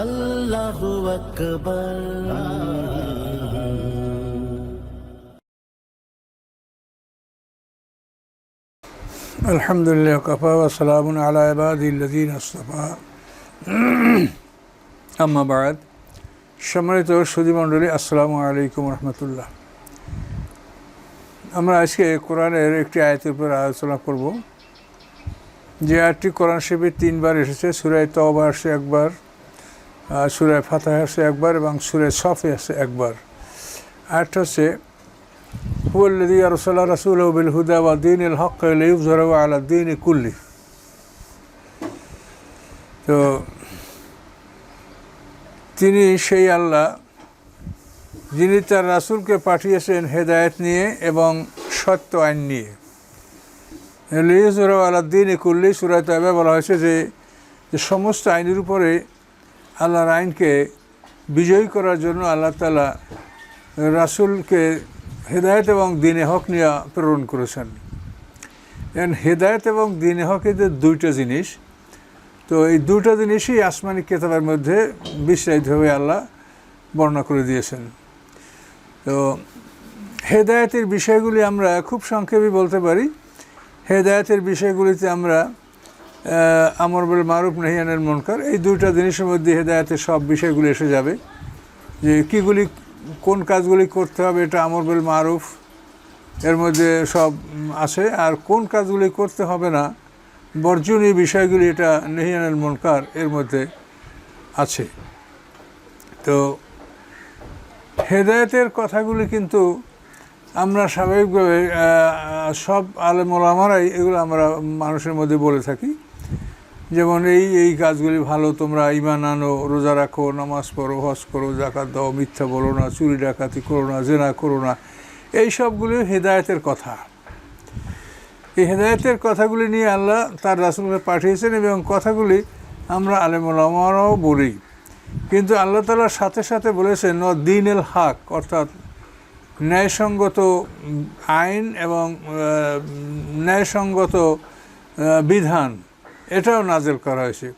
আল্লাহু আকবার। আলহামদুলিল্লাহ, কফা ওসালাম আলা আবাদিল্লাদিন আস্তফা। আম্মাবাদ সম্মানিত সুদীমণ্ডলী আসসালামু আলাইকুম রহমতুল্লাহ। আমরা আজকে কোরআনের একটি আয়তের উপর আলোচনা করব। যে আয়টি কোরআন শিবির তিনবার এসেছে সুরায় তবা আসছে একবার। সুরে ফাতে আসে একবার এবং সুরে সফে আসে একবার। আরেকটা হচ্ছে হুয়াল্লাদি আরসাল্লাহ রাসুল বিল হুদা ওয়া দিন এল হক ইউজরা আলা দিন কুল্লি। তো তিনি সেই আল্লাহ, যিনি তার রাসুলকে পাঠিয়েছেন হেদায়ত নিয়ে এবং সত্য আইন নিয়ে। লিজরা আলা দিন কুল্লি, সুরায় তাবে বলা হয়েছে যে সমস্ত আইনের উপরে আল্লাহর আইনকে বিজয়ী করার জন্য আল্লাহ তালা রাসূলকে হেদায়েত এবং দিনে হক নিয়ে প্রেরণ করেছেন। এন্ড হেদায়েত এবং দিনে হক এদের দুইটা জিনিস। তো এই দুটো জিনিসই আসমানি কেতাবের মধ্যে বিস্তারিতভাবে আল্লাহ বর্ণনা করে দিয়েছেন। তো হেদায়েতের বিষয়গুলি আমরা খুব সংক্ষেপে বলতে পারি। হেদায়েতের বিষয়গুলিতে আমরা আহ, আমর বল মারুফ নাহিয়ানের মনকার এই দুইটা জিনিসের মধ্যে হেদায়েতের সব বিষয়গুলি এসে যাবে। যে কীগুলি কোন কাজগুলি করতে হবে এটা আমর বেল মারুফ এর মধ্যে সব আছে। আর কোন কাজগুলি করতে হবে না বর্জনীয় বিষয়গুলি এটা নেহিয়ানুল মনকার এর মধ্যে আছে। তো হেদায়েতের কথাগুলি কিন্তু আমরা স্বাভাবিকভাবে সব আলেমলামারাই এগুলো আমরা মানুষের মধ্যে বলে থাকি। যেমন এই এই কাজগুলি ভালো, তোমরা ইমান আনো, রোজা রাখো, নামাজ পড়ো, হজ করো জাকাত দাও, মিথ্যা বলো না, চুরি, ডাকাতি করো না, জেনা করো না। এই সবগুলি হেদায়েতের কথা। এই হেদায়েতের কথাগুলি নিয়ে আল্লাহ তার রাসুলকে পাঠিয়েছেন এবং কথাগুলি আমরা আলেমরাও বলি। কিন্তু আল্লাহ তালার সাথে সাথে বলেছেন ন দিন এল হাক অর্থাৎ ন্যায়সঙ্গত আইন এবং ন্যায়সঙ্গত বিধান। এটাও নাজেল করা হয়েছে।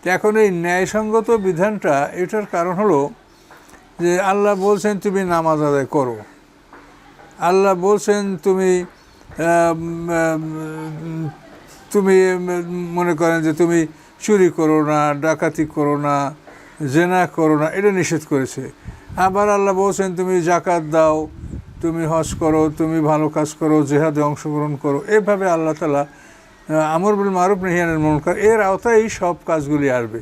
তো এখন এই ন্যায়সঙ্গত বিধানটা, এটার কারণ হলো যে আল্লাহ বলছেন, তুমি নামাজ আদায় করো। আল্লাহ বলছেন, তুমি তুমি মনে করেন যে তুমি চুরি করো না, ডাকাতি করো না, জেনা করো না। এটা নিষেধ করেছে। আবার আল্লাহ বলছেন, তুমি জাকাত দাও, তুমি হজ করো, তুমি ভালো কাজ করো, জেহাদে অংশগ্রহণ করো। এভাবে আল্লাহ তালা আমর বিল মারুফ নেহিয়ানের মনকার এর আওতায় এই সব কাজগুলি আসবে।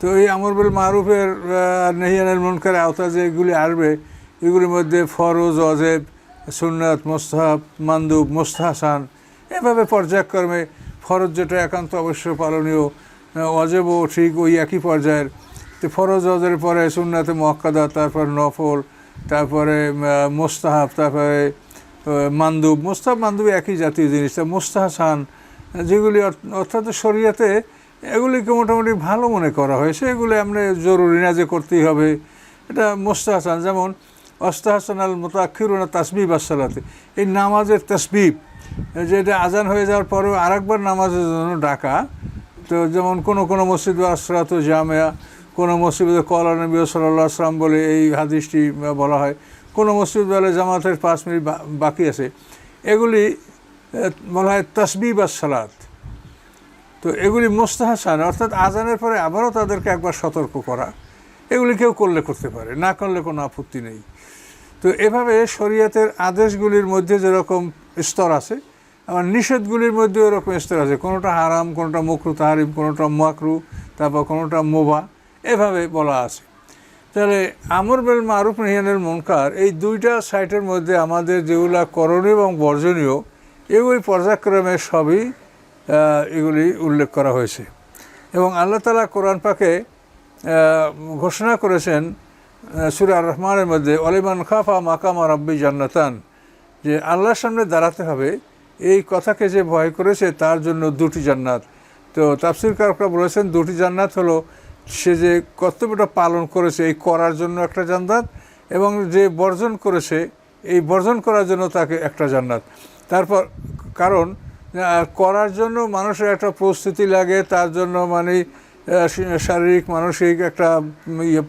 তো এই আমর বিল মারুফের নেহিয়ানের মনকার আওতা যেগুলি আসবে, এগুলির মধ্যে ফরজ, অজেব, সুন্নাত, মোস্তাহাব, মান্দুব, মোস্তাহাসান, এভাবে পর্যায়ক্রমে ফরজ যেটা একান্ত অবশ্য পালনীয় অজেবও ঠিক ওই একই পর্যায়ের। তো ফরজ, অজের পরে সুন্নাতে মক্কাদা তারপর নফল, তারপরে মোস্তাহাব, তারপরে মান্দুব। মোস্তাহাব, মান্দুব একই জাতীয় জিনিস। তা মোস্তাহাসান যেগুলি অর্থ- অর্থাৎ শরীয়তে এগুলিকে মোটামুটি ভালো মনে করা হয়েছে। এগুলি আমরা জরুরি না যে করতেই হবে। এটা মোস্তাহাসান, যেমন অস্তাহাসান আল মোতাক্ষিরুনা তাসবিব আসসালাতে এই নামাজের তসবিব যেটা আজান হয়ে যাওয়ার পরেও আরেকবার নামাজের জন্য ডাকা। তো যেমন কোনো কোনো মসজিদ আসরাত জামেয়া, কোনো মসজিদে কলা নবী সাল্লাহ আসলাম বলে এই হাদিসটি বলা হয়। কোনো মসজিদ বলে জামাতের পাঁচ মিনিট বাকি আছে। এগুলি বলা হয় তসবিব আর সালাত। তো এগুলি মোস্তাহাসান অর্থাৎ আজানের পরে আবারও তাদেরকে একবার সতর্ক করা, এগুলি কেউ করলে করতে পারে, না করলে কোনো আপত্তি নেই। তো এভাবে শরীয়তের আদেশগুলির মধ্যে যেরকম স্তর আছে, আবার নিষেধগুলির মধ্যে এরকম স্তর আছে, কোনোটা হারাম, কোনোটা মকরু, তাহারিম, কোনোটা মাকরু তারপর কোনোটা মোবা, এভাবে বলা আছে। তাহলে আমর বেল মারুফ নিহানের মনকার এই দুইটা সাইটের মধ্যে আমাদের যেগুলা করণীয় এবং বর্জনীয় এগুলি পর্যায়ক্রমে সবই এগুলি উল্লেখ করা হয়েছে। এবং আল্লাহ তালা কোরআন পাকে ঘোষণা করেছেন সুরা রহমানের মধ্যে অলিমান খাফা মাকামা রব্বি জান্নাতান, যে আল্লাহর সামনে দাঁড়াতে হবে। এই কথাকে যে ভয় করেছে, তার জন্য দুটি জান্নাত। তো তাফসির কারকরা বলেছেন, দুটি জান্নাত হলো সে যে কর্তব্যটা পালন করেছে, এই করার জন্য একটা জান্নাত, এবং যে বর্জন করেছে, এই বর্জন করার জন্য তাকে একটা জান্নাত। তারপর কারণ করার জন্য মানুষের একটা প্রস্তুতি লাগে, তার জন্য মানে শারীরিক, মানসিক একটা ইয়ে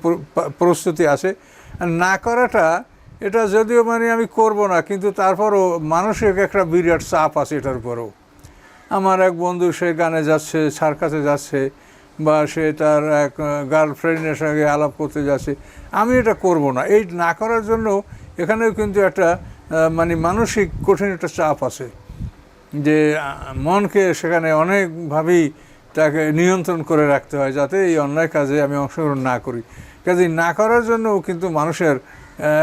প্রস্তুতি আছে। না করাটা, এটা যদিও মানে আমি করব না, কিন্তু তারপরও মানসিক একটা বিরাট চাপ আছে এটার উপরও। আমার এক বন্ধু, সে গানে যাচ্ছে, সার্কাসে যাচ্ছে, বা সে তার এক গার্লফ্রেন্ডের সঙ্গে আলাপ করতে যাচ্ছে। আমি এটা করব না। এই না করার জন্য এখানেও কিন্তু একটা মানে মানসিক কঠিন একটা চাপ আছে যে মনকে সেখানে অনেকভাবেই তাকে নিয়ন্ত্রণ করে রাখতে হয় যাতে এই অন্যায় কাজে আমি অংশগ্রহণ না করি। কাজে না করার জন্যও কিন্তু মানুষের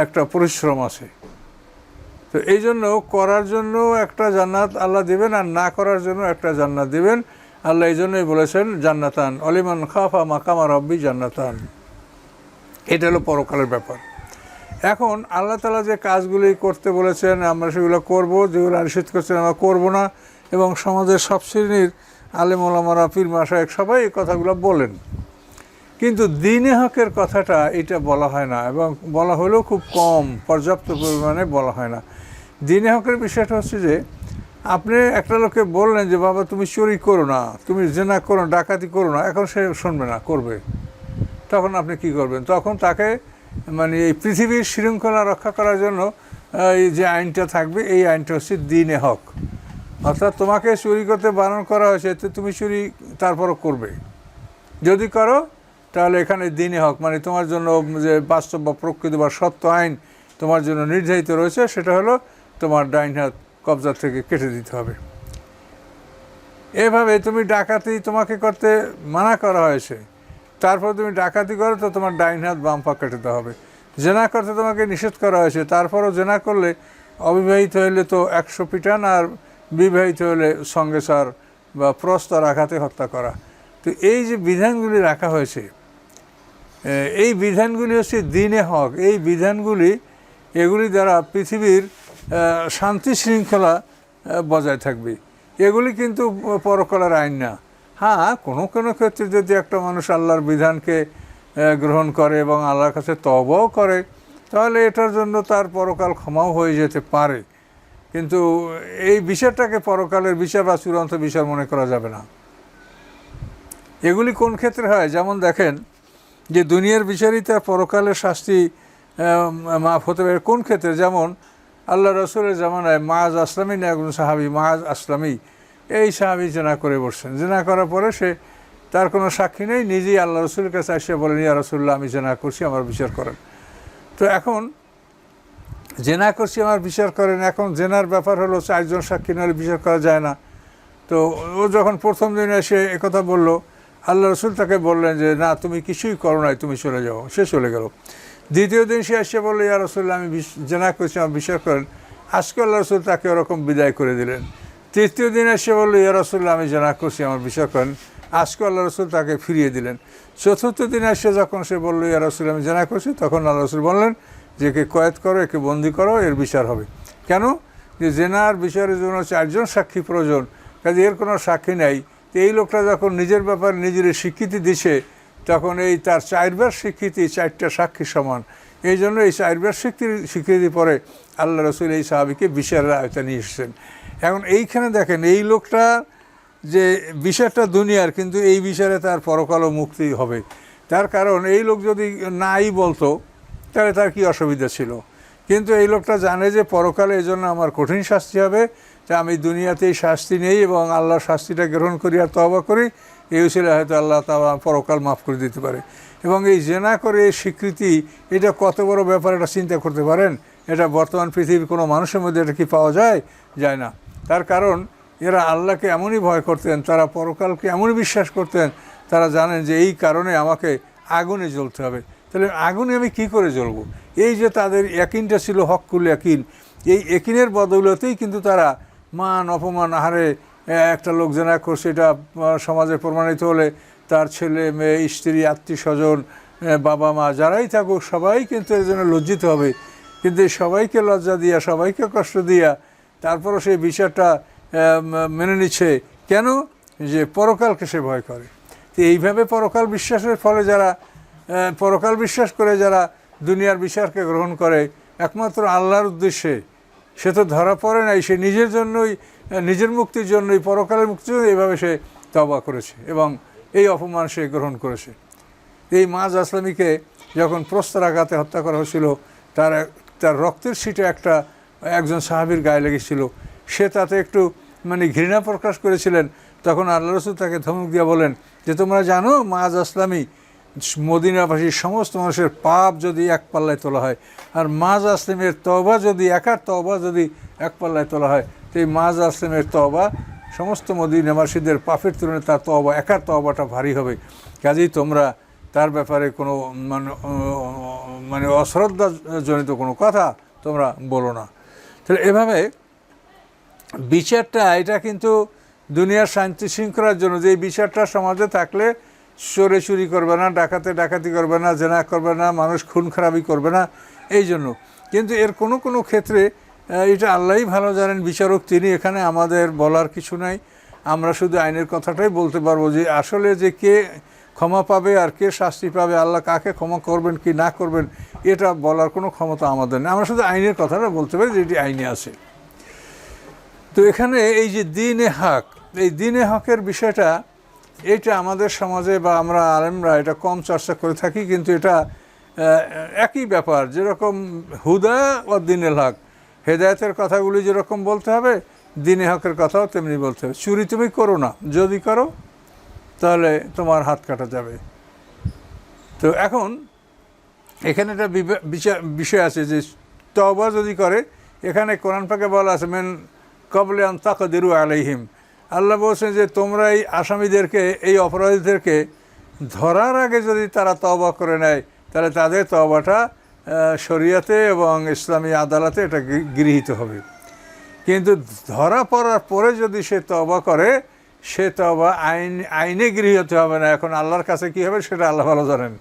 একটা পরিশ্রম আছে। তো এই জন্য করার জন্য একটা জান্নাত আল্লাহ দিবেন আর না করার জন্য একটা জান্নাত দিবেন। আল্লাহ এই জন্যই বলেছেন, জান্নাতান, অলিমান খাফা মাকামা রব্বি জান্নাতান। এটা হলো পরকালের ব্যাপার। এখন আল্লাহ তালা যে কাজগুলি করতে বলেছেন, আমরা সেগুলো করব। যেগুলো নিষেধ করছেন আমরা করব না। এবং সমাজের সব শ্রেণির আলেম ওলামারা, পীর মাসায়েক সবাই এই কথাগুলো বলেন। কিন্তু দিনে হকের কথাটা এটা বলা হয় না এবং বলা হলেও খুব কম, পর্যাপ্ত পরিমাণে বলা হয় না। দিনে হকের বিষয়টা হচ্ছে যে, আপনি একটা লোককে বললেন যে, বাবা, তুমি চুরি করো না, তুমি জেনা করো ডাকাতি করো না। এখন সে শুনবে না, করবে। তখন আপনি কি করবেন? তখন তাকে মানে এই পৃথিবীর শৃঙ্খলা রক্ষা করার জন্য এই যে আইনটা থাকবে, এই আইনটা হচ্ছে দিনে হক। অর্থাৎ তোমাকে চুরি করতে বারণ করা হয়েছে, তো তুমি চুরি তারপরও করবে। যদি করো, তাহলে এখানে দিনে হক মানে তোমার জন্য যে বাস্তব বা প্রকৃত বা সত্য আইন তোমার জন্য নির্ধারিত রয়েছে, সেটা হলো তোমার ডাইন হাত কবজা থেকে কেটে দিতে হবে। এভাবে তুমি ডাকাতি তোমাকে করতে মানা করা হয়েছে। তারপর তুমি ডাকাতি করো, তো তোমার ডাইন হাত বাম পা কেটে হবে। জেনা করতে তোমাকে নিষেধ করা হয়েছে। তারপরও জেনা করলে অবিবাহিত হইলে তো একশো পিটান আর বিবাহিত হলে সঙ্গে সার বা প্রস্তর আঘাতে হত্যা করা। তো এই যে বিধানগুলি রাখা হয়েছে এই বিধানগুলি হচ্ছে দিনে হক। এই বিধানগুলি, এগুলি দ্বারা পৃথিবীর শান্তি শৃঙ্খলা বজায় থাকবে। এগুলি কিন্তু পরকলার আইন না। হ্যাঁ কোনো কোনো ক্ষেত্রে যদি একটা মানুষ আল্লাহর বিধানকে গ্রহণ করে এবং আল্লাহর কাছে তবাও করে, তাহলে এটার জন্য তার পরকাল ক্ষমাও হয়ে যেতে পারে। কিন্তু এই বিষয়টাকে পরকালের বিষয় বা চূড়ান্ত বিষয় মনে করা যাবে না। এগুলি কোন ক্ষেত্রে হয়? যেমন দেখেন যে দুনিয়ার বিচারই তার পরকালের শাস্তি মাফ হতে পারে। কোন ক্ষেত্রে? যেমন আল্লাহ রসুলের জামানায় মাজ আসলামী না একজন সাহাবি মাজ আসলামী। এই সাহাবি জেনা করে বসছেন জেনা করার পরে সে তার কোনো সাক্ষী নেই, নিজেই আল্লাহ রসুলের কাছে আসে বলেন, ইয়া রসুল্লাহ আমি জেনা করছি আমার বিচার করেন। তো এখন জেনা করছি আমার বিচার করেন, এখন জেনার ব্যাপার হলো চারজন সাক্ষী নাহলে বিচার করা যায় না। তো ও যখন প্রথম দিন এসে একথা বলল, আল্লাহ রসুল তাকে বললেন যে, না, তুমি কিছুই করো নাই, তুমি চলে যাও। সে চলে গেল। দ্বিতীয় দিন সে এসে বলল, ইয়া রসুল্লাহ আমি জেনা করছি আমার বিচার করেন। আজকে আল্লাহ রসুল তাকে ওরকম বিদায় করে দিলেন। তৃতীয় দিন এসে বলল, ইয়া রসুল্লাহ আমি জেনা করছি আমার বিচার করেন। আজকে আল্লাহ রসুল তাকে ফিরিয়ে দিলেন। চতুর্থ দিন এসে যখন সে বলল, ইয়া রসুল আমি জেনা করছি, তখন আল্লাহ রসুল বললেন, যে একে কয়েদ করো, একে বন্দি করো, এর বিচার হবে। কেন? যে জেনার বিচারের জন্য চারজন সাক্ষী প্রয়োজন। কাজে এর কোনো সাক্ষী নাই। তো এই লোকটা যখন নিজের ব্যাপারে নিজের স্বীকৃতি দিছে, তখন এই তার চারবার স্বীকৃতি, চারটা সাক্ষী সমান। এই জন্য এই চারবার স্বীকৃতি স্বীকৃতি পরে আল্লাহ রসুল এই সাহাবিকে বিচারের আয়তা নিয়ে এসেছেন। এখন এইখানে দেখেন, এই লোকটা যে বিষয়টা দুনিয়ার, কিন্তু এই বিষয়ে তার পরকালও মুক্তি হবে। তার কারণ, এই লোক যদি নাই বলতো, তাহলে তার কি অসুবিধা ছিল? কিন্তু এই লোকটা জানে যে পরকালে এই জন্য আমার কঠিন শাস্তি হবে, তা আমি দুনিয়াতেই শাস্তি নেই এবং আল্লাহর শাস্তিটা গ্রহণ করি আর তবা করি। এই ছিল হয়তো আল্লাহ তালা পরকাল মাফ করে দিতে পারে। এবং এই জেনা করে এই স্বীকৃতি, এটা কত বড় ব্যাপার, এটা চিন্তা করতে পারেন? এটা বর্তমান পৃথিবীর কোনো মানুষের মধ্যে এটা কি পাওয়া যায়? যায় না। তার কারণ এরা আল্লাহকে এমনই ভয় করতেন, তারা পরকালকে এমনই বিশ্বাস করতেন, তারা জানেন যে এই কারণে আমাকে আগুনে জ্বলতে হবে। তাহলে আগুনে আমি কি করে জ্বলব? এই যে তাদের একিনটা ছিল হকুল একিন এই একিনের বদৌলতেই কিন্তু তারা মান অপমান, আহারে একটা লোক জেনা করছে এটা সমাজে প্রমাণিত হলে তার ছেলে, মেয়ে, স্ত্রী, আত্মীয় স্বজন বাবা মা যারাই থাকুক সবাই কিন্তু এর জন্য লজ্জিত হবে। কিন্তু সবাইকে লজ্জা দিয়া, সবাইকে কষ্ট দিয়া তারপরও সেই বিচারটা মেনে নিচ্ছে। কেন? যে পরকালকে সে ভয় করে। তো এইভাবে পরকাল বিশ্বাসের ফলে যারা পরকাল বিশ্বাস করে যারা দুনিয়ার বিচারকে গ্রহণ করে, একমাত্র আল্লাহর উদ্দেশ্যে, সে তো ধরা পড়ে নাই, সে নিজের জন্যই নিজের মুক্তির জন্যই, পরকালের মুক্তির জন্য এইভাবে সে তবা করেছে এবং এই অপমান সে গ্রহণ করেছে। এই মাজ আসলামীকে যখন প্রস্তরাঘাতে হত্যা করা হয়েছিল, তার তার রক্তের সিটে একটা একজন সাহাবীর গায়ে লেগেছিল। সে তাতে একটু মানে ঘৃণা প্রকাশ করেছিলেন। তখন আল্লাহ রসুল তাকে ধমক দিয়ে বলেন যে, তোমরা জানো মাজ আসলামী। মদিনাবাসীর সমস্ত মানুষের পাপ যদি এক পাল্লায় তোলা হয়, আর মাজ আসলামের তবা যদি, একার তবা যদি এক পাল্লায় তোলা হয়, তো এই মাজ আসলামের তবা সমস্ত মদিনাবাসীদের পাপের তুলনায় তার তবা একার তবাটা ভারী হবে। কাজেই তোমরা তার ব্যাপারে কোনো মানে মানে অশ্রদ্ধাজনিত কোনো কথা তোমরা বলো না। তাহলে এভাবে বিচারটা, এটা কিন্তু দুনিয়ার শান্তি শৃঙ্খলার জন্য। যে বিচারটা সমাজে থাকলে চোরে চুরি করবে না, ডাকাতে ডাকাতি করবে না, জেনা করবে না, মানুষ খুন খারাপি করবে না, এই জন্য। কিন্তু এর কোনো কোনো ক্ষেত্রে এটা আল্লাহই ভালো জানেন, বিচারক তিনি, এখানে আমাদের বলার কিছু নাই। আমরা শুধু আইনের কথাটাই বলতে পারব যে আসলে যে কে ক্ষমা পাবে আর কে শাস্তি পাবে, আল্লাহ কাকে ক্ষমা করবেন কি না করবেন, এটা বলার কোনো ক্ষমতা আমাদের নেই। আমরা শুধু আইনের কথাটা বলতে পারি যেটি আইনে আছে। তো এখানে এই যে দিনে হক, এই দিনে হকের বিষয়টা, এটা আমাদের সমাজে বা আমরা আলেমরা এটা কম চর্চা করে থাকি, কিন্তু এটা একই ব্যাপার। যেরকম হুদা ও দিনের হক, হেদায়তের কথাগুলি যেরকম বলতে হবে, দিনে হকের কথাও তেমনি বলতে হবে। চুরি তুমি করো না, যদি করো তাহলে তোমার হাত কাটা যাবে। তো এখন এখানে একটা বিষয় আছে যে তবা যদি করে, এখানে কোরআন পাকে বলা আছে, মেন কবলে আন তাকদিরু আলাইহিম। আল্লাহ বলছেন যে, তোমরা এই আসামিদেরকে, এই অপরাধীদেরকে ধরার আগে যদি তারা তবা করে নেয়, তাহলে তাদের তবাটা শরিয়াতে এবং ইসলামী আদালতে এটা গৃহীত হবে। কিন্তু ধরা পড়ার পরে যদি সে তবা করে সে তবা আইন, আইনে গৃহীত হবে না। এখন আল্লাহর কাছে কী হবে সেটা আল্লাহ ভালো জানেন।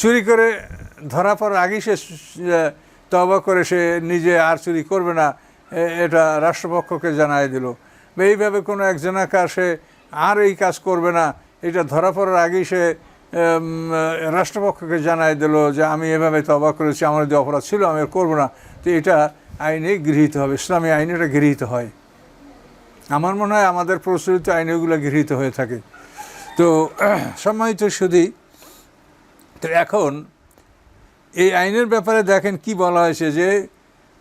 চুরি করে ধরা পড়ার আগেই সে তবা করে সে নিজে আর চুরি করবে না এটা রাষ্ট্রপক্ষকে জানাই দিল। এইভাবে কোনো এক জনাকার সে আর এই কাজ করবে না, এটা ধরা পড়ার আগেই সে রাষ্ট্রপক্ষকে জানাই দিল যে আমি এভাবে তবা করেছি, আমার যদি অপরাধ ছিল আমি করব না। তো এটা আইনে গৃহীত হবে, ইসলামী আইনে এটা গৃহীত হয়। আমার মনে হয় আমাদের প্রচলিত আইনে ওগুলো গৃহীত হয়ে থাকে। তো, সম্মানিত শুধু তো এখন এই আইনের ব্যাপারে দেখেন কি বলা হয়েছে যে,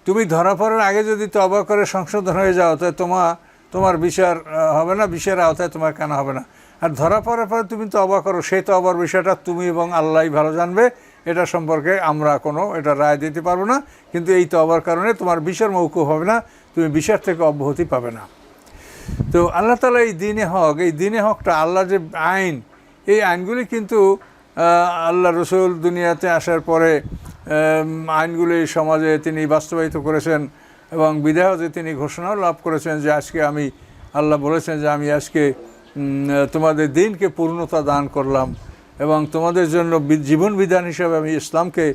তুমি ধরা পড়ার আগে যদি তবা করে সংশোধন হয়ে যাও তাহলে তোমার তোমার বিচার হবে না বিচারের আওতায় তোমার কেন হবে না? আর ধরা পড়ার পরে তুমি তবা করো সেই তবার বিষয়টা তুমি এবং আল্লাহই ভালো জানবে, এটা সম্পর্কে আমরা কোনো, এটা রায় দিতে পারব না। কিন্তু এই তবার কারণে তোমার বিচার মৌকুব হবে না, তুমি বিচার থেকে অব্যাহতি পাবে না। তো আল্লাহ তালা এই দিনে হক, এই দিনে হকটা আল্লাহ যে আইন, এই আইনগুলি কিন্তু আল্লাহ রসুল দুনিয়াতে আসার পরে আইনগুলি সমাজে তিনি বাস্তবায়িত করেছেন এবং বিদায় যে তিনি ঘোষণাও লাভ করেছেন যে আজকে আমি, আল্লাহ বলেছেন যে আমি আজকে তোমাদের দিনকে পূর্ণতা দান করলাম এবং তোমাদের জন্য জীবন বিধান হিসাবে আমি ইসলামকে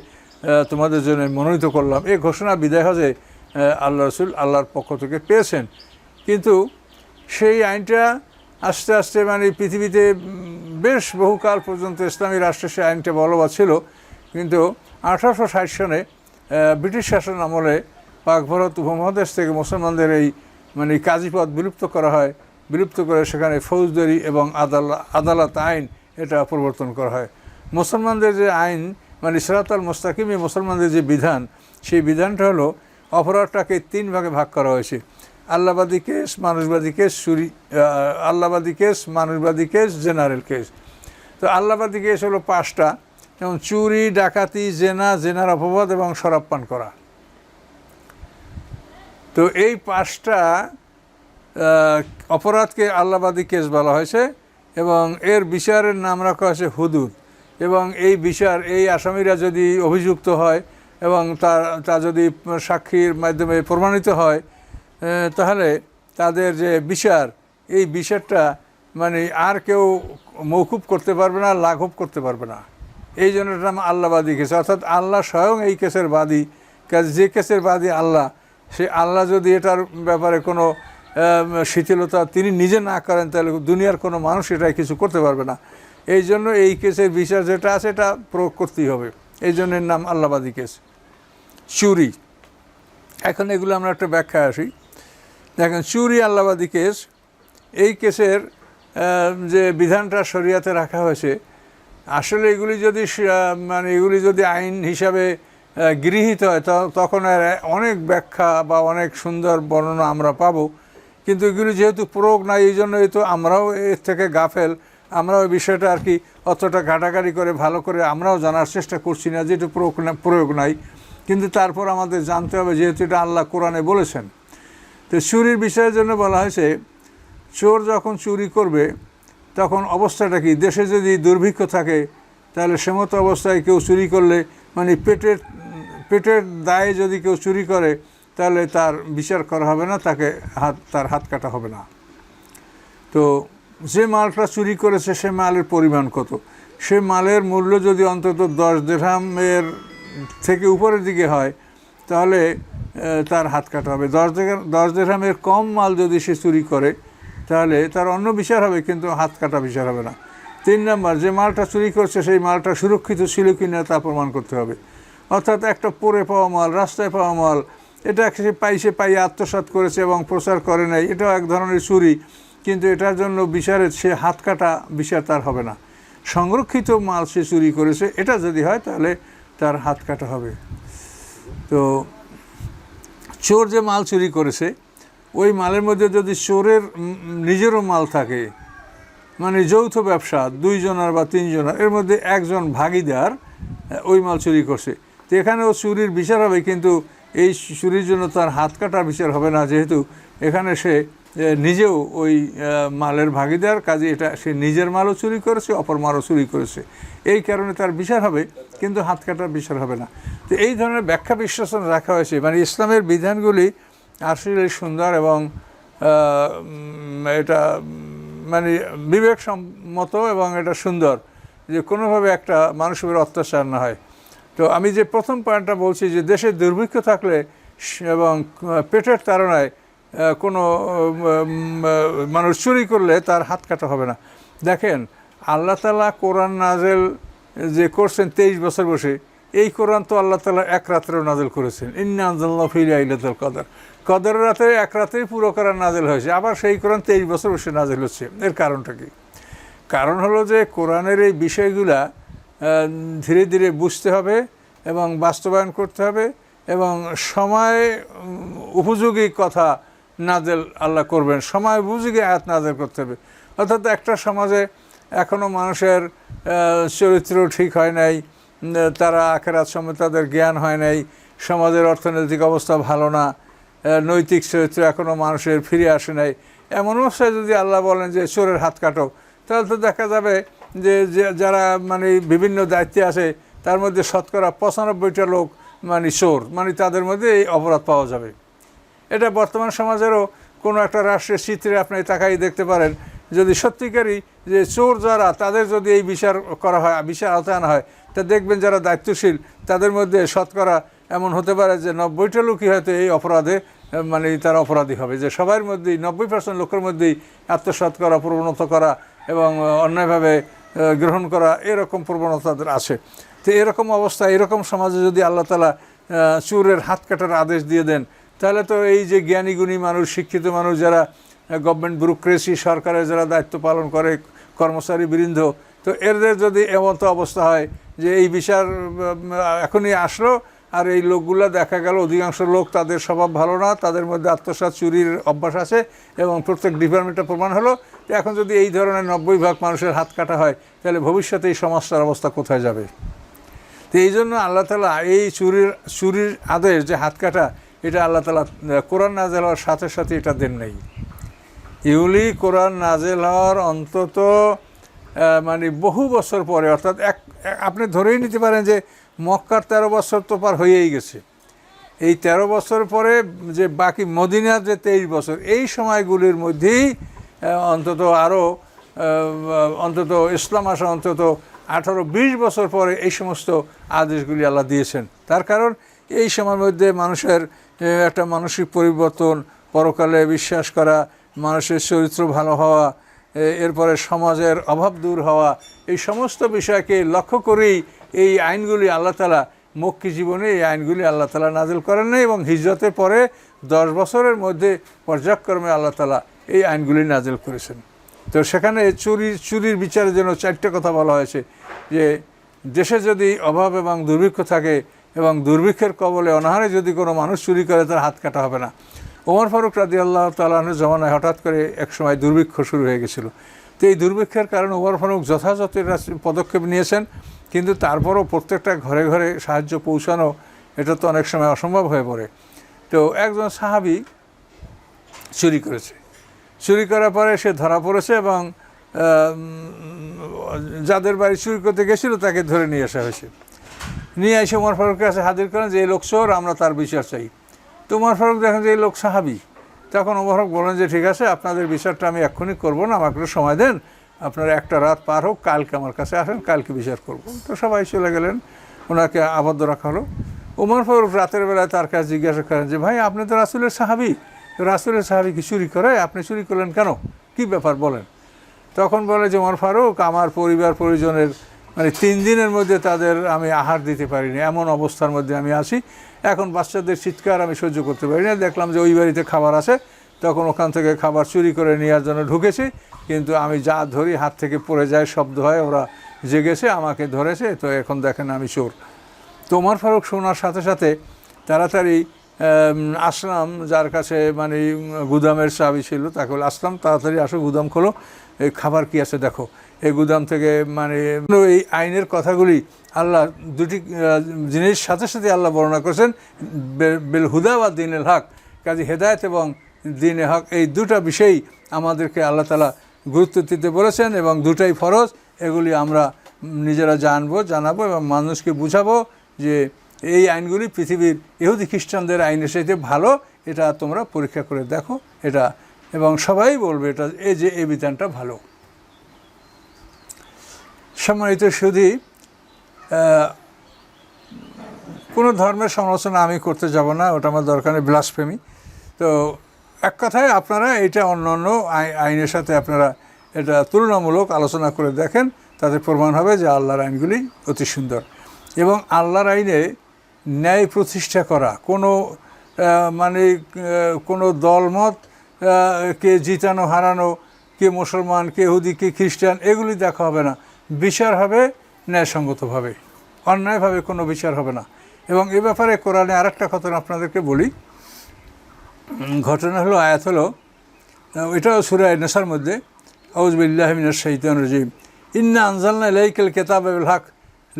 তোমাদের জন্য মনোনীত করলাম। এই ঘোষণা বিদায় হজে আল্লাহ রসুল আল্লাহর পক্ষ থেকে পেয়েছেন। কিন্তু সেই আইনটা আস্তে আস্তে মানে পৃথিবীতে বেশ বহুকাল পর্যন্ত ইসলামী রাষ্ট্রে সেই আইনটা বলবৎ ছিল। কিন্তু আঠারোশো ষাট সনে ব্রিটিশ শাসন আমলে পাক ভারত উপমহাদেশ থেকে মুসলমানদের এই মানে কাজীপদ বিলুপ্ত করা হয়। বিলুপ্ত করে সেখানে ফৌজদারি এবং আদালত আদালত আইন এটা পরিবর্তন করা হয়। মুসলমানদের যে আইন মানে সিরাতাল মুস্তাকিমে মুসলমানদের যে বিধান, সেই বিধানটা হলো অপরাধটাকে তিন ভাগে ভাগ করা হয়েছে। আল্লাহবাদী কেস মানুষবাদী কেস আহ, আল্লাহবাদী কেস মানুষবাদী কেস জেনারেল কেস। তো আল্লাহবাদী কেস হলো পাঁচটা যেমন চুরি ডাকাতি জেনা জেনার অপবাদ এবং শরাব পান করা। তো এই পাঁচটা অপরাধকে আল্লাহবাদী কেস বলা হয়েছে এবং এর বিচারের নাম রাখা হয়েছে হুদুদ এবং এই বিচার এই আসামিরা যদি অভিযুক্ত হয় এবং তার তা যদি সাক্ষীর মাধ্যমে প্রমাণিত হয় তাহলে তাদের যে বিচার, এই বিচারটা মানে আর কেউ মৌকুব করতে পারবে না, লাঘব করতে পারবে না। এই জন্য নাম আল্লাহবাদী কেস অর্থাৎ আল্লাহ স্বয়ং এই কেসের বাদী। কাজ যে কেসের বাদী আল্লাহ, সে আল্লাহ যদি এটার ব্যাপারে কোনো শিথিলতা তিনি নিজে না করেন, তাহলে দুনিয়ার কোনো মানুষ এটাই কিছু করতে পারবে না। এই জন্য এই কেসের বিচার যেটা আছে, এটা প্রয়োগ করতেই হবে। এই জন্য এর নাম আল্লাহবাদী কেস চুরি। এখন এগুলো আমরা একটা ব্যাখ্যা আসি। দেখেন, চুরি আল্লাহবাদী কেস, এই কেসের যে বিধানটা শরিয়াতে রাখা হয়েছে, আসলে এগুলি যদি মানে এগুলি যদি আইন হিসাবে গৃহীত হয় তখন এর অনেক ব্যাখ্যা বা অনেক সুন্দর বর্ণনা আমরা পাবো। কিন্তু এগুলি যেহেতু প্রয়োগ নাই, এই জন্যই তো আমরাও এর থেকে গাফেল। আমরাও ওই বিষয়টা আর কি অতটা ঘাটাঘাটি করে, ভালো করে আমরাও জানার চেষ্টা করছি না, যেহেতু প্রয়োগ না- প্রয়োগ নাই। কিন্তু তারপর আমাদের জানতে হবে, যেহেতু এটা আল্লাহ কোরআনে বলেছেন। তো চুরির বিষয়ের জন্য বলা হয়েছে, চোর যখন চুরি করবে, তখন অবস্থাটা কি? দেশে যদি দুর্ভিক্ষ থাকে, তাহলে সেমত অবস্থায় কেউ চুরি করলে মানে পেটের পেটের দায়ে যদি কেউ চুরি করে, তাহলে তার বিচার করা হবে না, তাকে হাত, তার হাত কাটা হবে না। তো যে মালটা চুরি করেছে, সে মালের পরিমাণ কত? সে মালের মূল্য যদি অন্তত দশ দেড়হামের থেকে উপরের দিকে হয়, তাহলে তার হাত কাটা হবে। দশ দশ দেড়হামের কম মাল যদি সে চুরি করে, তাহলে তার অন্য বিচার হবে, কিন্তু হাত কাটা বিচার হবে না। তিন নম্বর, যে মালটা চুরি করছে, সেই মালটা সুরক্ষিত ছিল কি না তা প্রমাণ করতে হবে। অর্থাৎ একটা পরে পাওয়া মাল, রাস্তায় পাওয়া মাল, এটা সে পাইছে পাইয়ে আত্মসাৎ করেছে এবং প্রচার করে নাই, এটাও এক ধরনের চুরি, কিন্তু এটার জন্য বিচারে সে হাত কাটা বিচার তার হবে না। সংরক্ষিত মাল সে চুরি করেছে, এটা যদি হয়, তাহলে তার হাত কাটা হবে। তো চোর যে মাল চুরি করেছে, ওই মালের মধ্যে যদি চোরের নিজেরও মাল থাকে মানে যৌথ ব্যবসা, দুইজনার বা তিনজনার, এর মধ্যে একজন ভাগিদার ওই মাল চুরি করছে। তো এখানেও চুরির বিচার হবে, কিন্তু এই চুরির জন্য তার হাত কাটার বিচার হবে না, যেহেতু এখানে সে নিজেও ওই মালের ভাগিদার কাজে এটা সে নিজের মালও চুরি করেছে অপর মালও চুরি করেছে। এই কারণে তার বিচার হবে কিন্তু হাত কাটার বিচার হবে না। তো এই ধরনের ব্যাখ্যা বিশ্লেষণ রাখা হয়েছে। মানে ইসলামের বিধানগুলি আসলে সুন্দর এবং এটা মানে বিবেকসম্মত এবং এটা সুন্দর যে কোনোভাবে একটা মানুষের অত্যাচার না হয়। তো আমি যে প্রথম পয়েন্টটা বলছি যে দেশে দুর্ভিক্ষ থাকলে এবং পেটের আহ, কোনো মানুষ চুরি করলে তার হাত কাটা হবে না। দেখেন, আল্লাহ তালা কোরআন নাজেল যে করছেন তেইশ বছর বসে এই কোরআন তো আল্লাহ তালা এক রাত্রেও নাজেল করেছেন। ইন্না আনজাল্লাহ ফিল আইলাতুল কদর। কদর রাতে এক রাতেই পুরো কোরআন নাজেল হয়েছে। আবার সেই কোরআন তেইশ বছর বসে নাজেল হচ্ছে। এর কারণটা কি? কারণ হলো যে কোরআনের এই বিষয়গুলা ধীরে ধীরে বুঝতে হবে এবং বাস্তবায়ন করতে হবে এবং সময় উপযোগী কথা নাজেল আল্লাহ করবেন। সময় বুঝে গিয়ে আয়াত নাজেল করতে হবে। অর্থাৎ একটা সমাজে এখনও মানুষের চরিত্র ঠিক হয় নাই তারা আখেরাত সময় তাদের জ্ঞান হয় নাই, সমাজের অর্থনৈতিক অবস্থা ভালো না নৈতিক চরিত্র এখনও মানুষের ফিরে আসে নাই। এমন অবস্থায় যদি আল্লাহ বলেন যে, চোরের হাত কাটো, তাহলে তো দেখা যাবে যে- যারা মানে বিভিন্ন দায়িত্বে আছে, তার মধ্যে শতকরা পঁচানব্বইটা লোক মানে চোর মানে তাদের মধ্যে এই অপরাধ পাওয়া যাবে। এটা বর্তমান সমাজেরও কোনো একটা রাষ্ট্রের চিত্রে আপনি তাকাই দেখতে পারেন। যদি সত্যিকারই যে চোর যারা, তাদের যদি এই বিচার করা হয়, বিচার আওতায় আনা হয়, তা দেখবেন যারা দায়িত্বশীল, তাদের মধ্যে শতকরা এমন হতে পারে যে নব্বইটা লোকই হয়তো এই অপরাধে মানে তারা অপরাধী হবে। যে সবার মধ্যেই, নব্বই পার্সেন্ট লোকের মধ্যেই আত্মসাৎ করা প্রবণতা করা এবং অন্যায়ভাবে গ্রহণ করা এরকম প্রবণতা তাদের আছে। তো এরকম অবস্থা, এরকম সমাজে যদি আল্লাহ তালা চোরের হাত কাটার আদেশ দিয়ে দেন তাহলে তো এই যে জ্ঞানী গুণী মানুষ, শিক্ষিত মানুষ যারা গভর্নমেন্ট ব্যুরোক্রেসি সরকারের যারা দায়িত্ব পালন করে, কর্মচারী বৃন্দ, তো এদের যদি এমন তো অবস্থা হয় যে এই বিচার এখনই আসলো, আর এই লোকগুলো দেখা গেল অধিকাংশ লোক তাদের স্বভাব ভালো না, তাদের মধ্যে আত্মসাৎ চুরির অভ্যাস আছে এবং প্রত্যেক ডিপার্টমেন্টে প্রমাণ হলো যে এখন যদি এই ধরনের নব্বই ভাগ মানুষের হাত কাটা হয়, তাহলে ভবিষ্যতে এই সমাজটার অবস্থা কোথায় যাবে? তো এই জন্য আল্লাহ তালা এই চুরির চুরির আদেশ যে হাত কাটা এটা আল্লাহ তালা কোরআন নাজেল হওয়ার সাথে সাথে এটা দেন নাই। ইউলি কোরআন নাজেল হওয়ার অন্তত মানে বহু বছর পরে, অর্থাৎ এক আপনি ধরেই নিতে পারেন যে মক্কার তেরো বছর তো পার হয়েই গেছে। এই তেরো বছর পরে যে বাকি মদিনার যে তেইশ বছর, এই সময়গুলির মধ্যেই অন্তত আরও অন্তত ইসলাম আসা অন্তত আঠারো বিশ বছর পরে এই সমস্ত আদেশগুলি আল্লাহ দিয়েছেন। তার কারণ এই সময়ের মধ্যে মানুষের একটা মানসিক পরিবর্তন, পরকালে বিশ্বাস করা, মানুষের চরিত্র ভালো হওয়া এরপরে সমাজের অভাব দূর হওয়া, এই সমস্ত বিষয়কে লক্ষ্য করেই এই আইনগুলি আল্লাহ তালা মক্কি জীবনে এই আইনগুলি আল্লাহ তালা নাজিল করেন নাই এবং হিজরতের পরে দশ বছরের মধ্যে পর্যায়ক্রমে আল্লাহ তালা এই আইনগুলি নাজিল করেছেন। তো সেখানে চুরি, চুরির বিচারের জন্য চারটে কথা বলা হয়েছে যে, দেশে যদি অভাব এবং দুর্ভিক্ষ থাকে এবং দুর্ভিক্ষের কবলে অনাহারে যদি কোনো মানুষ চুরি করে, তার হাত কাটা হবে না। ওমর ফারুক রাজি আল্লাহ তালাহনের জমানায় হঠাৎ করে একসময় দুর্ভিক্ষ শুরু হয়ে গেছিল। তো এই দুর্ভিক্ষের কারণে ওমর ফারুক যথাযথ পদক্ষেপ নিয়েছেন, কিন্তু তারপরও প্রত্যেকটা ঘরে ঘরে সাহায্য পৌঁছানো, এটা তো অনেক সময় অসম্ভব হয়ে পড়ে। তো একজন সাহাবি চুরি করেছে। চুরি করার পরে সে ধরা পড়েছে এবং যাদের বাড়ি চুরি করতে গেছিল তাকে ধরে নিয়ে আসা হয়েছে। নিয়ে এসে উমর ফারুকের কাছে হাজির করেন যে, এই লোক চোর, আমরা তার বিচার চাই। তো উমর ফারুক দেখেন যে, এই লোক সাহাবি। তখন উমর ফারুক বলেন যে, ঠিক আছে, আপনাদের বিচারটা আমি এক্ষুনি করব না, আমাকে একটু সময় দেন। আপনারা একটা রাত পার হোক, কালকে আমার কাছে আসেন, কালকে বিচার করব। তো সবাই চলে গেলেন ওনাকে আবদ্ধ রাখা হলো। উমর ফারুক রাতের বেলায় তার কাছে জিজ্ঞাসা করেন যে, ভাই, আপনি তো রাসুলের সাহাবি। রাসুলের সাহাবি কি চুরি করে? আপনি চুরি করলেন কেন? কি ব্যাপার বলেন? তখন বলে যে ওমর ফারুক, আমার পরিবার পরিজনের মানে তিন দিনের মধ্যে তাদের আমি আহার দিতে পারিনি, এমন অবস্থার মধ্যে আমি আছি। এখন বাচ্চাদের চিৎকার আমি সহ্য করতে পারি না দেখলাম যে ওই বাড়িতে খাবার আছে, তখন ওখান থেকে খাবার চুরি করে নেওয়ার জন্য ঢুকেছি, কিন্তু আমি যা ধরি হাত থেকে পড়ে যায় শব্দ হয় ওরা জেগেছে, আমাকে ধরেছে, তো এখন দেখেন আমি চোর। তোমার ফারুক শোনার সাথে সাথে তাড়াতাড়ি আসলাম, যার কাছে মানে গুদামের চাবি ছিল, তাকে বলে আসলাম, তাড়াতাড়ি আসো, গুদাম খোলো, এই খাবার কি আছে দেখো। এই গুদাম থেকে মানে এই আইনের কথাগুলি আল্লাহ দুটি জিনিস সাথে সাথে আল্লাহ বর্ণনা করেছেন বেল হুদা বা দিনের হক, কাজে হেদায়ত এবং দিনে হক, এই দুটা বিষয়ই আমাদেরকে আল্লাহ তালা গুরুত্ব দিতে বলেছেন এবং দুটাই ফরজ, এগুলি আমরা নিজেরা জানব, জানাব এবং মানুষকে বুঝাবো যে এই আইনগুলি পৃথিবীর ইহুদি খ্রিস্টানদের আইনের সাথে ভালো, এটা তোমরা পরীক্ষা করে দেখো, এটা, এবং সবাই বলবে এটা, এই যে এই বিধানটা ভালো। সম্মানিত সুধী কোনো ধর্মের সমালোচনা আমি করতে যাব না, ওটা আমার দরকার নেই ব্লাসফেমি তো এক কথায় আপনারা এটা অন্য অন্য আই- আইনের সাথে আপনারা এটা তুলনামূলক আলোচনা করে দেখেন, তাতে প্রমাণ হবে যে আল্লাহর আইনগুলি অতি সুন্দর। এবং আল্লাহর আইনে ন্যায় প্রতিষ্ঠা করা, কোনো মানে কোনো দলমত কে জিতানো, হারানো, কে মুসলমান, কে হুদি কে খ্রিস্টান, এগুলি দেখা হবে না। বিচার হবে, ন্যায়সঙ্গতভাবে। অন্যায়ভাবে কোনো বিচার হবে না। এবং এ ব্যাপারে কোরআনে আরেকটা কথা আপনাদেরকে বলি। ঘটনা হলো, আয়াত হলো এটাও সুরায় নেশার মধ্যে আউজবিল্লাহমিন শৈতান রাজিম। ইন্না আনজালনা ইলাইকাল কিতাবাল হক,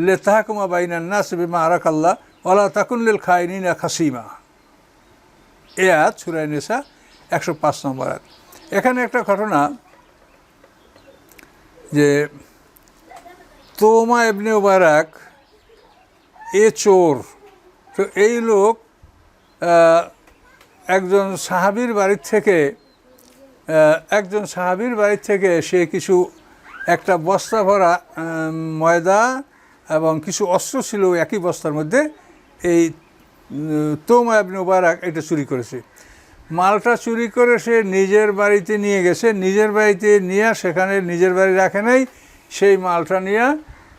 লিতাহকুমা বাইনান নাস বিমা আরাক আল্লাহ ওয়ালা তাকুল্লিল খাইনিনা খাসিমা। এ আয়াত সুরায় নেশা একশো পাঁচ নম্বর আয়াত। এখানে একটা ঘটনা যে তোমা এবনে ওবারাক এ চোর। তো এই লোক একজন সাহাবির বাড়ির থেকে একজন সাহাবির বাড়ির থেকে সে কিছু একটা বস্তা ভরা ময়দা এবং কিছু অস্ত্র ছিল একই বস্তার মধ্যে, এই, তোমা আপনি ওবারাক এটা চুরি করেছে। মালটা চুরি করে সে নিজের বাড়িতে নিয়ে গেছে, নিজের বাড়িতে নিয়ে সেখানে নিজের বাড়ি রাখে নাই সেই মালটা নিয়ে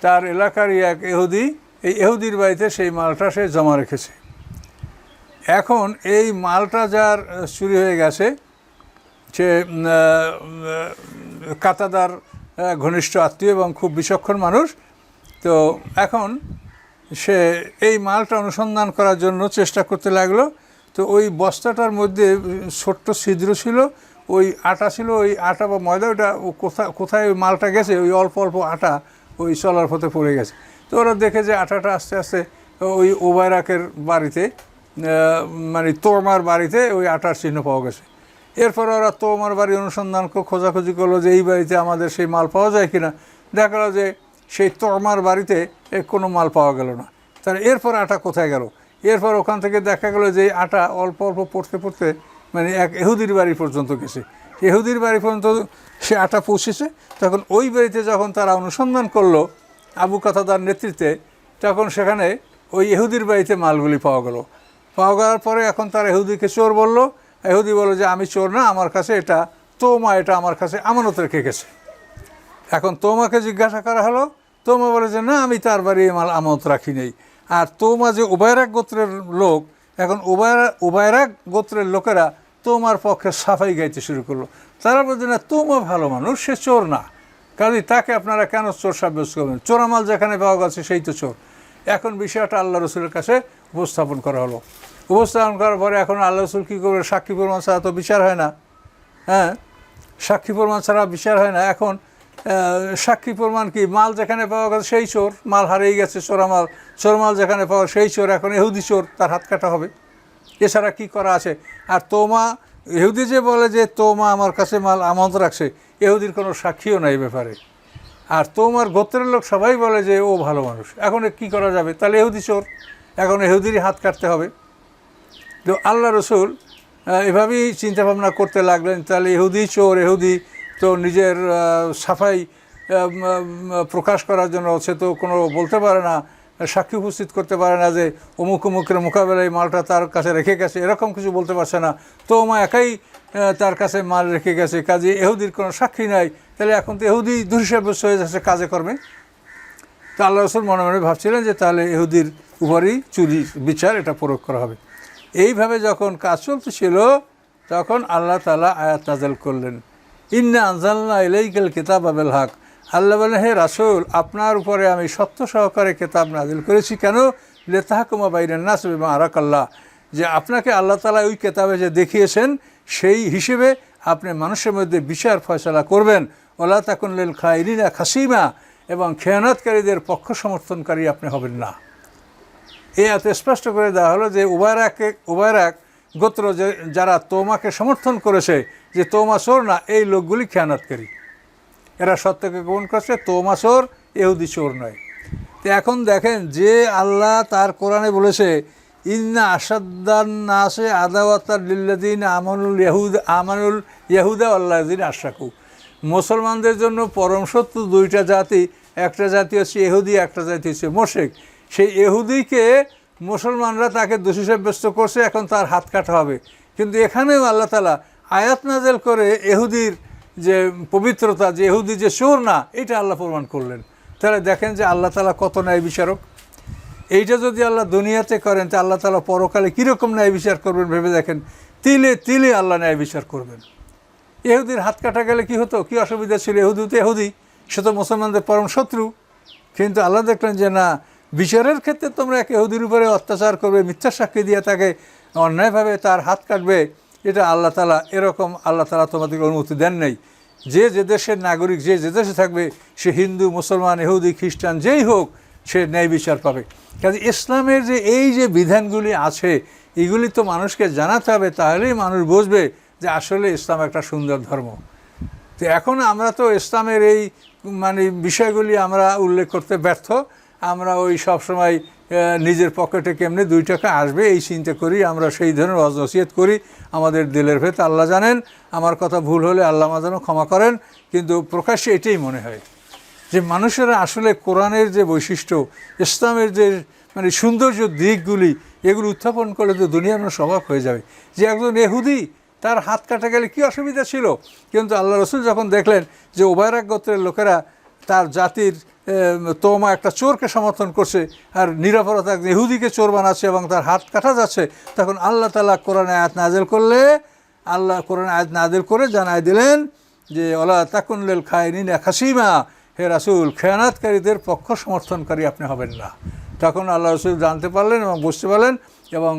তার এলাকারই এক এহুদি, এই এহুদির বাড়িতে সেই মালটা সে জমা রেখেছে। এখন এই মালটা যার চুরি হয়ে গেছে, সে কাতাদার ঘনিষ্ঠ আত্মীয় এবং খুব বিচক্ষণ মানুষ, তো এখন সে এই মালটা অনুসন্ধান করার জন্য চেষ্টা করতে লাগল। তো ওই বস্তাটার মধ্যে ছোট্ট ছিদ্র ছিল ওই আটা ছিল, ওই আটা বা ময়দা ওটা কোথায় কোথায় ওই মালটা গেছে, ওই অল্প অল্প আটা ওই চলার পথে পড়ে গেছে। তো ওরা দেখে যে আটাটা আস্তে আস্তে ওই ওবায়রাকের বাড়িতে মানে তোরমার বাড়িতে ওই আটার চিহ্ন পাওয়া গেছে। এরপর ওরা তোমার বাড়ি অনুসন্ধান খোঁজাখুঁজি করল যে এই বাড়িতে আমাদের সেই মাল পাওয়া যায় কিনা। দেখা গেলো যে সেই তোরমার বাড়িতে কোনো মাল পাওয়া গেল না। তাহলে এরপর আটা কোথায় গেল? এরপর ওখান থেকে দেখা গেলো যে আটা অল্প অল্প পড়তে পড়তে মানে এক এহুদির বাড়ি পর্যন্ত গেছে। এহুদির বাড়ি পর্যন্ত সে আটা পৌঁছেছে, তখন ওই বাড়িতে যখন তারা অনুসন্ধান করল আবু কাতাদার নেতৃত্বে, তখন সেখানে ওই এহুদির বাড়িতে মালগুলি পাওয়া গেল। পাওয়া গেলার পরে এখন তারা এহুদিকে চোর বলল। এহুদি বলল যে, আমি চোর না, আমার কাছে এটা, তোমা এটা আমার কাছে আমানত রেখে গেছে। এখন তোমাকে জিজ্ঞাসা করা হলো। তোমা বলে যে, না, আমি তার বাড়ি মাল আমানত রাখি নেই। আর তোমা যে উবায়রাক গোত্রের লোক এখন উবায়রা উবায়রাক গোত্রের লোকেরা তোমার পক্ষে সাফাই গাইতে শুরু করল। তারা বলছে, না তোমা ভালো মানুষ, সে চোর না। কাজে তাকে আপনারা কেন চোর সাব্যস্ত করবেন? চোরামাল যেখানে পাওয়া গেছে, সেই তো চোর। এখন বিষয়টা আল্লাহ রসুলের কাছে উপস্থাপন করা হলো। উপস্থাপন করার পরে এখন আল্লাহ রসুল কী করবে? সাক্ষী প্রমাণ ছাড়া তো বিচার হয় না। হ্যাঁ? সাক্ষী প্রমাণ ছাড়া বিচার হয় না। এখন সাক্ষী প্রমাণ কি? মাল যেখানে পাওয়া গেছে সেই চোর। মাল হারিয়ে গেছে চোরামাল। চোরমাল যেখানে পাওয়া সেই চোর। এখন এহুদি চোর, তার হাত কাটা হবে। এছাড়া কি করা আছে? আর তোমা এহুদি যে বলে যে তোমা আমার কাছে মাল আমন্ত রাখছে এহুদির কোনো সাক্ষীও নাই ব্যাপারে। আর তোমার গোত্রের লোক সবাই বলে যে, ও ভালো মানুষ। এখন কী করা যাবে? তাহলে এহুদি চোর, এখন এহুদিরই হাত কাটতে হবে। তো আল্লাহ রসুল এভাবেই চিন্তা ভাবনা করতে লাগলেন, তাহলে এহুদি চোর এহুদি তো নিজের সাফাই প্রকাশ করার জন্য সে তো কোনো বলতে পারে না, সাক্ষী উপস্থিত করতে পারে না যে অমুক অমুকের মোকাবেলায় মালটা তার কাছে রেখে গেছে, এরকম কিছু বলতে পারছে না। তো মা একাই তার কাছে মাল রেখে গেছে, কাজে এহুদির কোনো সাক্ষী নাই। তাহলে এখন তো এহুদি দোষী সাব্যস্ত হয়ে যাচ্ছে, কাজে কর্মে। তো আল্লাহ রসুল মনে মনে ভাবছিলেন যে তাহলে এহুদির উপরই চুরি, বিচার এটা প্রয়োগ করা হবে। এইভাবে যখন কাজ চলতেছিল, তখন আল্লাহ তালা আয়াত নাজেল করলেন। ইন্না আনজাল্লা ইলাইকেল কিতাব আবেল হক। আল্লাহ বলেন, হে রাসুল, আপনার উপরে আমি সত্য সহকারে কেতাব নাজিল করেছি কেন? লেতাহকুমা বাইরেন নাস বিমা আরাকাল্লাহ। যে আপনাকে আল্লাহ তালা ওই কেতাবে যে দেখিয়েছেন, সেই হিসেবে আপনি মানুষের মধ্যে বিচার ফয়সলা করবেন। ওলা তাকুন লেল খাইরিনা খাসিমা, এবং খেয়ানতকারীদের পক্ষ সমর্থনকারী আপনি হবেন না। এ এত স্পষ্ট করে দেওয়া হলো যে উভয়রাকে উভয়রাক গোত্র যে, যারা তোমাকে সমর্থন করেছে যে তোমা চোর না, এই লোকগুলি খেয়ানতকারী এরা সত্যকে গ্রহণ করছে, তোমা চোর এহুদি চোর নয়। তো এখন দেখেন, যে আল্লাহ তার কোরআনে বলেছে, ইন্না আসাদ্দান নাসে আদাওয়াতার লিল্লাদিন আমানুল ইয়াহুদ, আমানুল ইয়াহুদা আল্লাহদিন আশাকু মুসলমানদের জন্য পরম শত্রু দুইটা জাতি, একটা জাতি হচ্ছে এহুদি, একটা জাতি হচ্ছে মোশেক। সেই এহুদিকে মুসলমানরা তাকে দোষী সাব্যস্ত করছে, এখন তার হাত কাটা হবে। কিন্তু এখানেও আল্লাহ তালা আয়াত নাজেল করে এহুদির যে পবিত্রতা, যে এহুদি যে চোর না, এটা আল্লাহ প্রমাণ করলেন। তাহলে দেখেন যে আল্লাহ তালা কত ন্যায় বিচারক। এইটা যদি আল্লাহ দুনিয়াতে করেন, তা আল্লাহ তালা পরকালে কীরকম ন্যায় বিচার করবেন ভেবে দেখেন? তিলে তিলে আল্লাহ ন্যায় বিচার করবেন। এহুদির হাত কাটা গেলে কি হতো? কি অসুবিধা ছিল? এহুদি তো এহুদি, সে তো মুসলমানদের পরম শত্রু। কিন্তু আল্লাহ দেখলেন যে না, বিচারের ক্ষেত্রে তোমরা এক এহুদির উপরে অত্যাচার করবে, মিথ্যা সাক্ষী দিয়ে তাকে অন্যায়ভাবে তার হাত কাটবে। এটা আল্লাহ তালা এরকম আল্লাহ তালা তোমাদেরকে অনুমতি দেন নাই। যে যে দেশের নাগরিক, যে যে দেশে থাকবে, সে হিন্দু, মুসলমান এহুদি খ্রিস্টান, যেই হোক, সে ন্যায় বিচার পাবে। কাজে ইসলামের যে এই যে বিধানগুলি আছে, এগুলি তো মানুষকে জানাতে হবে, তাহলেই মানুষ বুঝবে যে আসলে ইসলাম একটা সুন্দর ধর্ম। তো এখন আমরা তো ইসলামের এই মানে বিষয়গুলি আমরা উল্লেখ করতে ব্যর্থ। আমরা ওই সবসময় নিজের পকেটে কেমনে দুই টাকা আসবে, এই চিন্তা করি, আমরা সেই ধরনের অজসিয়ত করি। আমাদের দিলের ভেতর আল্লাহ জানেন, আমার কথা ভুল হলে আল্লাহ যেন ক্ষমা করেন, কিন্তু প্রকাশ্যে এটাই মনে হয় যে মানুষেরা আসলে কোরআনের যে বৈশিষ্ট্য, ইসলামের যে মানে সৌন্দর্য দিকগুলি, এগুলো উত্থাপন করলে তো দুনিয়ার মানুষ অবাক হয়ে যাবে। যে একজন এহুদি, তার হাত কাটা গেলে কী অসুবিধা ছিল? কিন্তু আল্লাহ রসুল যখন দেখলেন যে ওবায়রাক গোত্রের লোকেরা তার জাতির তোমা একটা চোরকে সমর্থন করছে, আর নিরাপরতা একজন ইহুদিকে চোর বানাচ্ছে এবং তার হাত কাটা যাচ্ছে, তখন আল্লাহ তালা কোরআনে আয়াত নাজেল করলে, আল্লাহ কোরআন আয়াত নাজেল করে জানায় দিলেন যে, ওলা তাকুনলেল খায়নিন খাসিমা হে রাসুল, খেয়ানাতকারীদের পক্ষ সমর্থনকারী আপনি হবেন না। তখন আল্লাহ রসুল জানতে পারলেন এবং বুঝতে পারলেন, এবং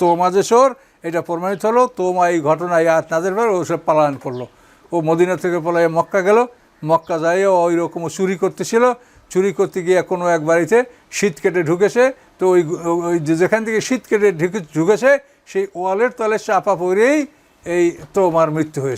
তোমা যে চোর, এটা প্রমাণিত হলো, তোমা এই ঘটনায় আয়াত নাজেল পর ও সব পালায়ন করল। ও মদিনা থেকে পলায় মক্কা গেল মক্কা যাইও ওই রকম চুরি করতেছিল। চুরি করতে গিয়ে কোনো এক বাড়িতে শীত কেটে ঢুকেছে। তো ওই ওই যেখান থেকে শীত কেটে ঢুকে, ঢুকেছে, সেই ওয়ালের তলে চাপা পড়েই এই তোমার মৃত্যু হয়েছে।